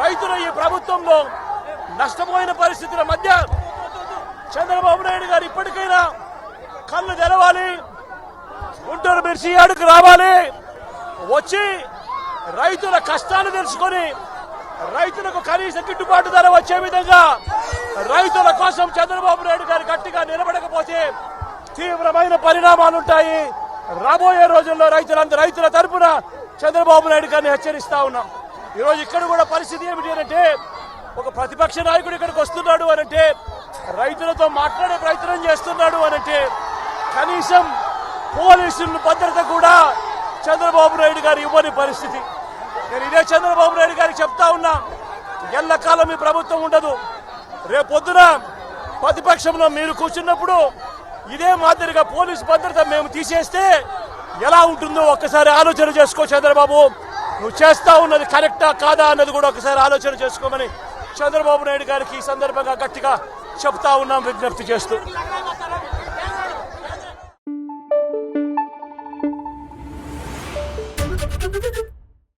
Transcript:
రైతులు ఈ ప్రభుత్వంలో నష్టపోయిన పరిస్థితుల మధ్య చంద్రబాబు నాయుడు గారు ఇప్పటికైనా కళ్ళు తెరవాలి గుంటూరు మిర్చి ఆడుకు రావాలి వచ్చి రైతుల కష్టాలు తెలుసుకొని రైతులకు కనీస గిట్టుబాటు ధర వచ్చే విధంగా రైతుల కోసం చంద్రబాబు నాయుడు గారు గట్టిగా నిలబడకపోతే తీవ్రమైన పరిణామాలుంటాయి. రాబోయే రోజుల్లో రైతులందరూ రైతుల తరపున చంద్రబాబు నాయుడు గారిని హెచ్చరిస్తా ఉన్నాం. ఈరోజు ఇక్కడ కూడా పరిస్థితి ఏమిటి అంటే ఒక ప్రతిపక్ష నాయకుడు ఇక్కడికి వస్తున్నాడు అనంటే రైతులతో మాట్లాడే ప్రయత్నం చేస్తున్నాడు అనంటే కనీసం పోలీసుల భద్రత కూడా చంద్రబాబు నాయుడు గారు ఇవ్వని పరిస్థితి. నేను ఇదే చంద్రబాబు నాయుడు గారికి చెప్తా ఉన్నా ఎల్లకాలం మీ ప్రభుత్వం ఉండదు. రేపొద్దున ప్రతిపక్షంలో మీరు కూర్చున్నప్పుడు ఇదే మాదిరిగా పోలీసు భద్రత మేము తీసేస్తే ఎలా ఉంటుందో ఒక్కసారి ఆలోచన చేసుకో చంద్రబాబు. నువ్వు చేస్తా ఉన్నది కరెక్టా కాదా అన్నది కూడా ఒకసారి ఆలోచన చేసుకోమని చంద్రబాబు నాయుడు గారికి ఈ సందర్భంగా గట్టిగా చెప్తా ఉన్నాం విజ్ఞప్తి చేస్తూ